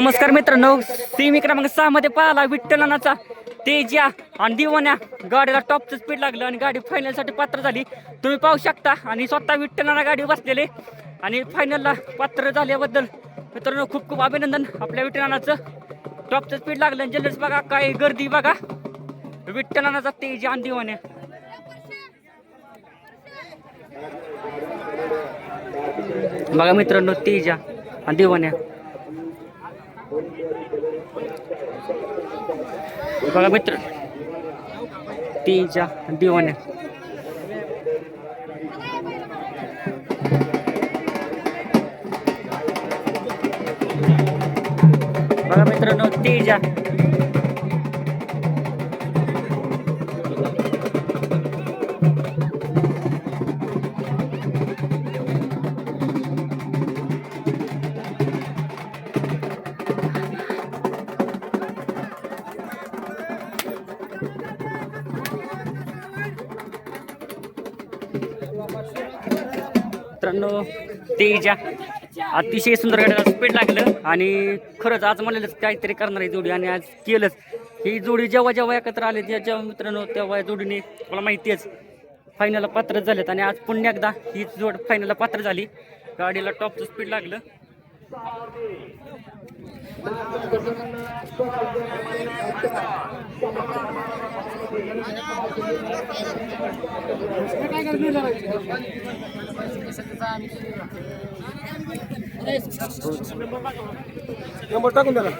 नमस्कार मित्रांनो सेमी क्रमांक सहा मध्ये पाहिला विठ्ठलनाचा तेजा आणि दिवाण्या. गाडीला टॉपचं स्पीड लागलं आणि गाडी फायनलसाठी पात्र झाली. तुम्ही पाहू शकता आणि स्वतः विठ्ठलना गाडी बसलेले. आणि फायनलला पात्र झाल्याबद्दल मित्रांनो खूप खूप अभिनंदन आपल्या विठ्ठलनाचं. टॉपचं स्पीड लागलं आणि जल्लोष बघा काय गर्दी बघा. विठ्ठलनाचा तेजा आणि दिवाण्या. बघा मित्रांनो तेजा आणि दिवाण्या. बघा मित्र तीच्या आणि दिवाण्या बघा मित्रांनो तीच्या मित्रांनो तेजा. अतिशय सुंदर गाडीला स्पीड लागलं आणि खरंच आज म्हणलेलंच काहीतरी करणार आहे जोडी आणि आज केलंच. ही जोडी जेव्हा जेव्हा एकत्र आले जेव्हा मित्रांनो तेव्हा या जोडीने मला माहिती आहेच. फायनलला पात्र झालेत आणि आज पुन्हा एकदा ही जोड फायनलला पात्र झाली. गाडीला टॉपचं स्पीड लागलं. नंबर टाकून द्या ना.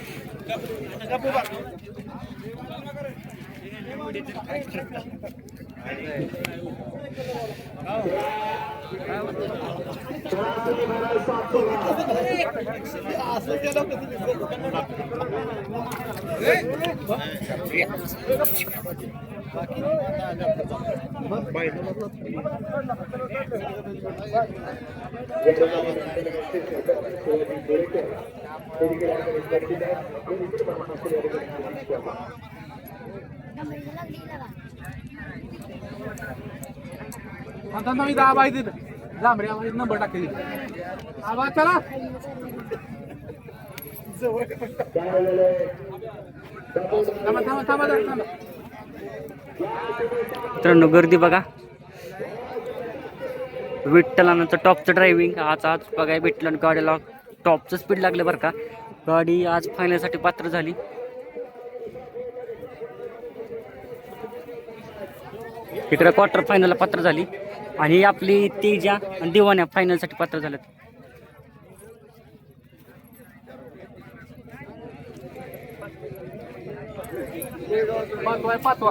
Gracias. आता नवी दहा बाय तिथं जांभरे आम्हाला नंबर टाकते. आवाज चला. थांबा थांबा थांबा थांबा. मित्रांनो गर्दी बघा. विठ्ठलानंतर टॉपचं ड्रायव्हिंग आज आज बघा विठ्ठलान गाडीला टॉपचं स्पीड लागलं बरं का. गाडी आज फायनलसाठी पात्र झाली. इकडे क्वार्टर फायनलला पात्र झाली. आणि आपली तेजा आणि दिवाण्या फायनलसाठी पात्र झाल्यात. पाचवा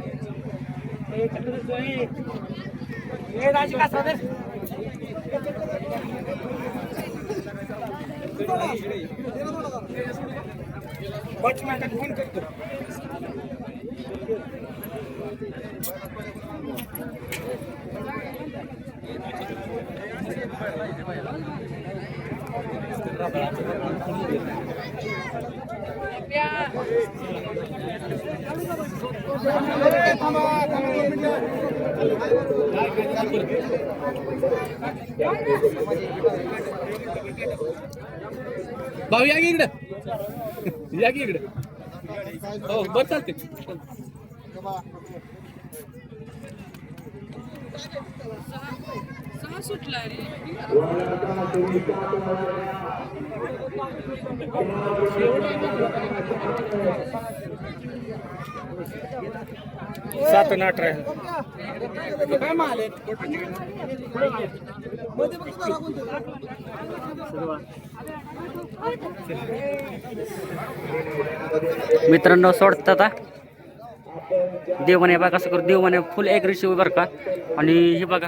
ए, दिवाळी आता कर. भाऊ या की इकडं? या की इकडं? हो बरं चालते. सात आणि अठरा. काय माल मित्रांनो सोडतात आता देवाने बघा कसं करू. देवाने फुल ॲग्रेसिव्ह बरं का? आणि हे बघा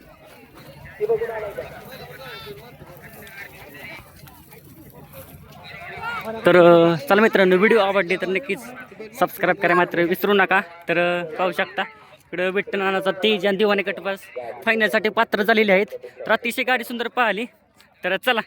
तर चला मित्रांनो व्हिडिओ आवडले तर नक्कीच सबस्क्राईब करा मात्र विसरू नका. तर पाहू शकता इकडं विठ्ठलनाचा तेज आणि दिवाने कटपास फायनलसाठी पात्र झालेले आहेत. तर अतिशय गाडी सुंदर पाहिली. तर चला.